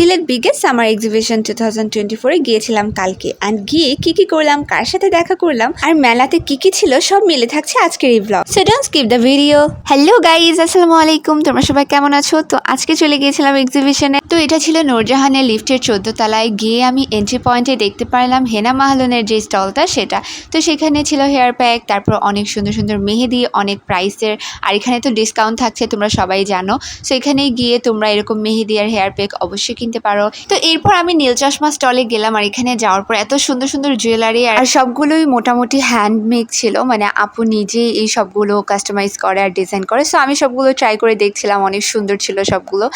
Sylhet biggest summer exhibition two thousand twenty ফোরে গিয়েছিলাম কালকে। অ্যান্ড গিয়ে কি কি করলাম, কার সাথে দেখা করলাম, আর মেলাতে কি কি ছিল, সব মিলে থাকছে আজকের এই blog so don't skip the video hello guys আসসালামু আলাইকুম। তোমরা সবাই কেমন আছো? তো আজকে চলে গিয়েছিলাম এক্সিবিশনে তো এটা ছিল নূরজাহানের লিফটের চোদ্দ তলায়। গিয়ে আমি এন্ট্রি পয়েন্টে দেখতে পারলাম হেনা মাহলনের যে স্টলটা, সেটা। তো সেখানে ছিল হেয়ার প্যাক তারপর অনেক সুন্দর সুন্দর মেহেদি, অনেক প্রাইসের আর এখানে তো ডিসকাউন্ট থাকছে, তোমরা সবাই জানো। সো এখানে গিয়ে তোমরা এরকম মেহেদি আর হেয়ার প্যাক অবশ্যই কিনতে পারো। তো এরপর আমি নীল চশমা স্টলে গেলাম আর এখানে যাওয়ার পর এত সুন্দর সুন্দর জুয়েলারি আর সবগুলোই মোটামুটি হ্যান্ডমেড ছিল। মানে আপু নিজে এই সবগুলো কাস্টমাইজ করে আর ডিজাইন করে। সো আমি সবগুলো ট্রাই করে দেখছিলাম, অনেক সুন্দর ছিল সবগুলো।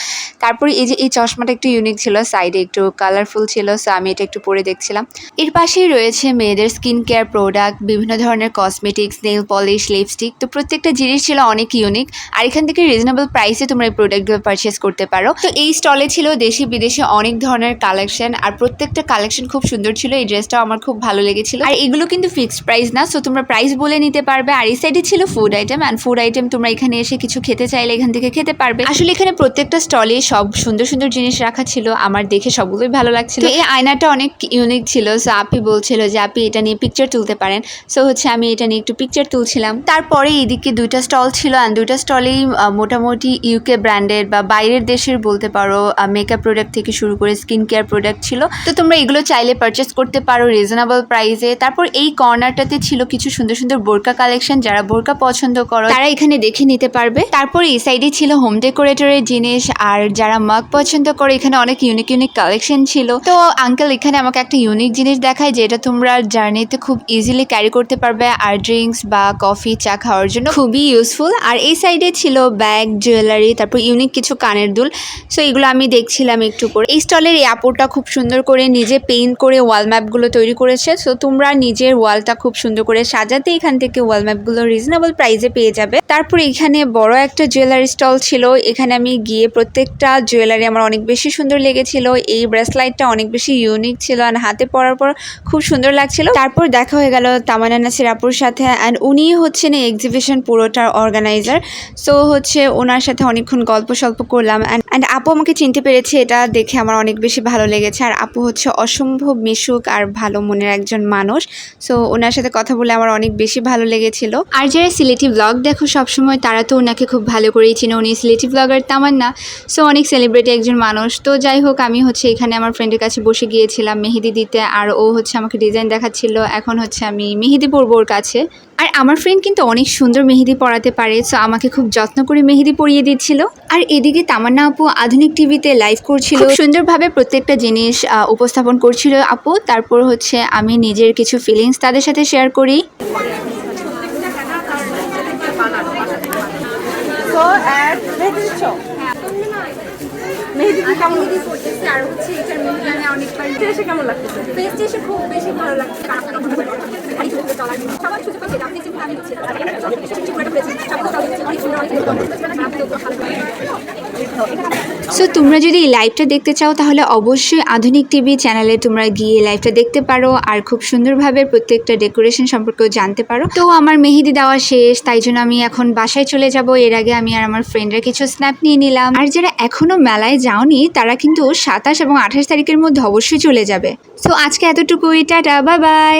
তারপর এই যে এই চশমাটা একটু ইউনিক ছিল সাইডে একটু কালারফুল ছিল সো আমি এটা একটু পরে দেখছিলাম। এর পাশেই রয়েছে মেয়েদের স্কিন কেয়ার প্রোডাক্ট বিভিন্ন ধরনের কসমেটিক্স নেল পলিশ লিপস্টিক তো প্রত্যেকটা জিনিস ছিল অনেক ইউনিক আর এখান থেকে রিজনেবল প্রাইসে তোমরা এই প্রোডাক্টগুলো পারচেস করতে পারো। তো এই স্টলে ছিল দেশি বিদেশি অনেক ধরনের কালেকশন আর প্রত্যেকটা কালেকশন খুব সুন্দর ছিল। এই ড্রেসটাও আমার খুব ভালো লেগেছিল। আর এগুলো কিন্তু ফিক্সড প্রাইস না সো তোমরা প্রাইস বলে নিতে পারবে। আর এই সাইডে ছিল food item and food item তোমরা এখানে এসে কিছু খেতে চাইলে এখান থেকে খেতে পারবে। আসলে এখানে প্রত্যেকটা স্টলে সব সুন্দর সুন্দর জিনিস রাখা ছিল। আমার দেখে সবগুলোই ভালো লাগছিল। এই আয়নাটা অনেক ইউনিক ছিল। সো আপি বলছিল যে, আপনি এটা নিয়ে পিকচার তুলতে পারেন। সো হচ্ছে আমি এটা নিয়ে একটু পিকচার তুলছিলাম। তারপরে এদিকে দুইটা স্টল ছিল অ্যান্ড দুইটা স্টলেই মোটামুটি ইউকে ব্র্যান্ডের বা বাইরের দেশের বলতে পারো মেকআপ প্রোডাক্ট থেকে শুরু করে স্কিন কেয়ার প্রোডাক্ট ছিল। তো তোমরা এগুলো চাইলে পারচেস করতে পারো রিজনেবল প্রাইসে তারপর এই কর্নারটাতে ছিল কিছু সুন্দর সুন্দর বোরকা কালেকশন যারা বোরকা পছন্দ করো, তারা এখানে দেখে নিতে পারবে। তারপর এই সাইডে ছিল হোম ডেকোরেটরের জিনিস, আর যারা মাগ পছন্দ করে, এখানে অনেক ইউনিক ইউনিক কালেকশন ছিল। তো আঙ্কেল এখানে আমাকে একটা ইউনিক জিনিস দেখায়, যেটা তোমরা জার্নিতে খুব ইজিলি ক্যারি করতে পারবে, আর ড্রিঙ্কস বা কফি চা খাওয়ার জন্য খুবই ইউজফুল আর এই সাইডে ছিল ব্যাগ জুয়েলারি তারপর ইউনিক কিছু কানের দুল। সো এগুলো আমি দেখছিলাম একটু করে। এই স্টলের এই আপুরটা খুব সুন্দর করে নিজে পেইন্ট করে ওয়াল ম্যাপগুলো তৈরি করেছে। সো তোমরা নিজের ওয়ালটা খুব সুন্দর করে সাজাতে এখান থেকে ওয়াল ম্যাপগুলো রিজনেবল প্রাইসে পেয়ে যাবে। তারপর এখানে বড় একটা জুয়েলারি স্টল ছিল। এখানে আমি গিয়ে প্রত্যেকটা জুয়েলারি আমার অনেক বেশি সুন্দর লেগেছিল। এই ব্রেসলাইটটা অনেক বেশি ইউনিক ছিল আর হাতে পরার পর খুব সুন্দর লাগছিল। তারপর দেখা হয়ে গেল তামান্না নাসির আপুর সাথে অ্যান্ড উনি হচ্ছেন এই এক্সিবিশন পুরোটার অর্গানাইজার সো হচ্ছে ওনার সাথে অনেকক্ষণ গল্প সল্প করলাম অ্যান্ড অ্যান্ড আপু আমাকে চিনতে পেরেছে এটা দেখে আমার অনেক বেশি ভালো লেগেছে। আর আপু হচ্ছে অসম্ভব মিশুক আর ভালো মনের একজন মানুষ। সো ওনার সাথে কথা বলে আমার অনেক বেশি ভালো লেগেছিল। আর যারা সিলেটি ব্লগ দেখো সবসময়, তারা তো ওনাকে খুব ভালো করেই চিনে। উনি সিলেটি ব্লগার তামান্না। সো অনেক সেলিব্রিটি একজন মানুষ। তো যাই হোক, আমি হচ্ছে এখানে আমার ফ্রেন্ডের কাছে বসে গিয়েছিলাম মেহেদি দিতে। আর ও হচ্ছে আমাকে ডিজাইন দেখাচ্ছিল। এখন হচ্ছে আমি মেহেদি পরবো ওর কাছে। আর আমার ফ্রেন্ড কিন্তু অনেক সুন্দর মেহেদি পরাতে পারে সো আমাকে খুব যত্ন করে মেহেদি পরিয়ে দিচ্ছিল। আর এদিকে তামান্না আপু আধুনিক টিভিতে লাইভ করছিল। সুন্দরভাবে প্রত্যেকটা জিনিস উপস্থাপন করছিল আপু। তারপর হচ্ছে আমি নিজের কিছু ফিলিংস তাদের সাথে শেয়ার করি। আর মেহেদি কেমন মেহেদি পড়তেছে আর হচ্ছে এটার মেহেদি আমি অনেকবার এসে কেমন লাগতেছে? ফেস্টে এসে খুব বেশি ভালো লাগছে। সবাই সুযোগ পাচ্ছে। আপনি যেমন আমি হচ্ছে অনেক সুন্দর সো তোমরা যদি এই লাইভটা দেখতে চাও, তাহলে অবশ্যই আধুনিক টিভি চ্যানেলে তোমরা গিয়ে লাইভটা দেখতে পারো আর খুব সুন্দরভাবে প্রত্যেকটা ডেকোরেশন সম্পর্কেও জানতে পারো। তো আমার মেহেদি দেওয়া শেষ, তাই জন্য আমি এখন বাসায় চলে যাব। এর আগে আমি আর আমার ফ্রেন্ডরা কিছু স্ন্যাপ নিয়ে নিলাম। আর যারা এখনও মেলায় যাওনি, তারা কিন্তু সাতাশ এবং আঠাশ তারিখের মধ্যে অবশ্যই চলে যাবে। সো আজকে এতটুকুই, টাটা বাই বাই